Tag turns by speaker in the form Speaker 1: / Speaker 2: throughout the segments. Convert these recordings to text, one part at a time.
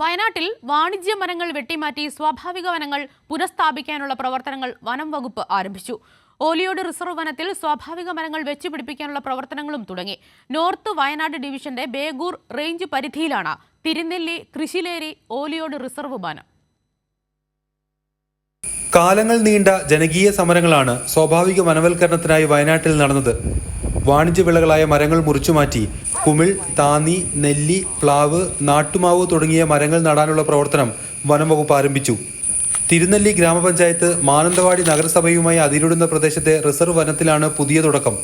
Speaker 1: വയനാട്ടിൽ വാണിജ്യ മരങ്ങൾ വെട്ടിമാറ്റി സ്വാഭാവിക വനങ്ങൾ പുനഃസ്ഥാപിക്കാനുള്ള പ്രവർത്തനങ്ങൾ വനം വകുപ്പ് ആരംഭിച്ചു. ഓലിയോട് റിസർവ് വനത്തിൽ സ്വാഭാവിക മരങ്ങൾ വെച്ചുപിടിപ്പിക്കാനുള്ള പ്രവർത്തനങ്ങളും തുടങ്ങി. നോർത്ത് വയനാട് ഡിവിഷന്റെ ബേഗൂർ റേഞ്ച് പരിധിയിലാണ് തിരുനെല്ലി തൃശിലേരി ഓലിയോട് റിസർവ് വനം.
Speaker 2: കാലങ്ങൾ നീണ്ട ജനകീയ സമരങ്ങളാണ് സ്വാഭാവിക വനവൽക്കരണത്തിനായി വയനാട്ടിൽ നടന്നത്. വാണിജ്യ വിളകളായ മരങ്ങൾ മുറിച്ചുമാറ്റി കുമിൾ താന്നി നെല്ലി പ്ലാവ് നാട്ടുമാവ് തുടങ്ങിയ മരങ്ങൾ നടാനുള്ള പ്രവർത്തനം വനം വകുപ്പ് ആരംഭിച്ചു. തിരുനെല്ലി ഗ്രാമപഞ്ചായത്ത് മാനന്തവാടി നഗരസഭയുമായി അതിരിടുന്ന പ്രദേശത്തെ റിസർവ് വനത്തിലാണ് പുതിയ തുടക്കം.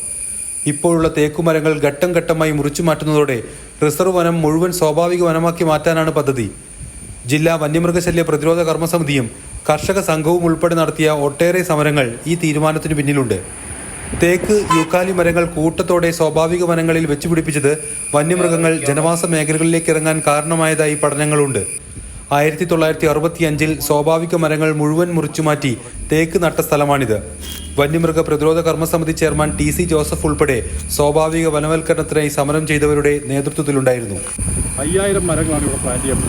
Speaker 2: ഇപ്പോഴുള്ള തേക്കുമരങ്ങൾ ഘട്ടം ഘട്ടമായി മുറിച്ചു മാറ്റുന്നതോടെ റിസർവ് വനം മുഴുവൻ സ്വാഭാവിക വനമാക്കി മാറ്റാനാണ് പദ്ധതി. ജില്ലാ വന്യമൃഗശല്യ പ്രതിരോധ കർമ്മസമിതിയും കർഷക സംഘവും ഉൾപ്പെടെ നടത്തിയ ഒട്ടേറെ സമരങ്ങൾ ഈ തീരുമാനത്തിന് പിന്നിലുണ്ട്. തേക്ക് യൂക്കാലി മരങ്ങൾ കൂട്ടത്തോടെ സ്വാഭാവിക വനങ്ങളിൽ വെച്ചുപിടിപ്പിച്ചത് വന്യമൃഗങ്ങൾ ജനവാസ മേഖലകളിലേക്ക് ഇറങ്ങാൻ കാരണമായതായി പഠനങ്ങളുണ്ട്. ആയിരത്തി തൊള്ളായിരത്തി അറുപത്തി അഞ്ചിൽ സ്വാഭാവിക മരങ്ങൾ മുഴുവൻ മുറിച്ചുമാറ്റി തേക്ക് നട്ട സ്ഥലമാണിത്. വന്യമൃഗ പ്രതിരോധ കർമ്മസമിതി ചെയർമാൻ ടി സി ജോസഫ് ഉൾപ്പെടെ സ്വാഭാവിക വനവൽക്കരണത്തിനായി സമരം ചെയ്തവരുടെ നേതൃത്വത്തിലുണ്ടായിരുന്നു.
Speaker 3: അയ്യായിരം മരങ്ങളാണ് ഇവിടെ പ്ലാന്റ് ചെയ്യാൻ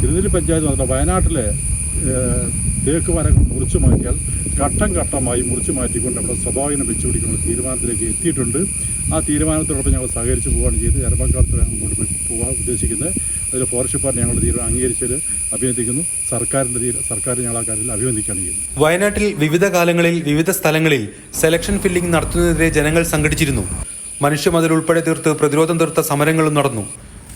Speaker 3: തിരുനെല്ലി പഞ്ചായത്ത് വയനാട്ടിലെ തേക്ക് മരങ്ങൾ മുറിച്ചു മാറ്റിയാൽ ഘട്ടം ഘട്ടമായി മുറിച്ചു മാറ്റിക്കൊണ്ട് അവിടെ സ്വാഭാവികം വെച്ചുപിടിക്കുന്ന തീരുമാനത്തിലേക്ക് എത്തിയിട്ടുണ്ട്. ആ തീരുമാനത്തോടൊപ്പം ഞങ്ങൾ സഹകരിച്ച് പോവുകയാണ് ചെയ്ത് എരമക്കാലത്ത് മുന്നോട്ട് പോകാൻ ഉദ്ദേശിക്കുന്നത്. അതിൽ ഫോറസ്റ്റ് ഡിപ്പാർട്ട്മെന്റ് ഞങ്ങളുടെ തീരുമാനം അംഗീകരിച്ചതിൽ അഭിനന്ദിക്കുന്നു. സർക്കാരിന്റെ സർക്കാർ ഞങ്ങൾ ആ കാര്യത്തിൽ അഭിനന്ദിക്കുകയാണ് ചെയ്യുന്നത്.
Speaker 2: വയനാട്ടിൽ വിവിധ കാലങ്ങളിൽ വിവിധ സ്ഥലങ്ങളിൽ സെലക്ഷൻ ഫില്ലിംഗ് നടത്തുന്നതിനെതിരെ ജനങ്ങൾ സംഘടിച്ചിരുന്നു. മനുഷ്യമതിൽ ഉൾപ്പെടെ തീർത്ത് പ്രതിരോധം തീർത്ത സമരങ്ങളും നടന്നു.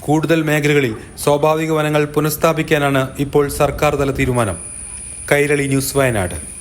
Speaker 2: കൂടുതൽ മേഖലകളിൽ സ്വാഭാവിക വനങ്ങൾ പുനഃസ്ഥാപിക്കാനാണ് ഇപ്പോൾ സർക്കാർ തല തീരുമാനം. കൈരളി ന്യൂസ് വയനാട്.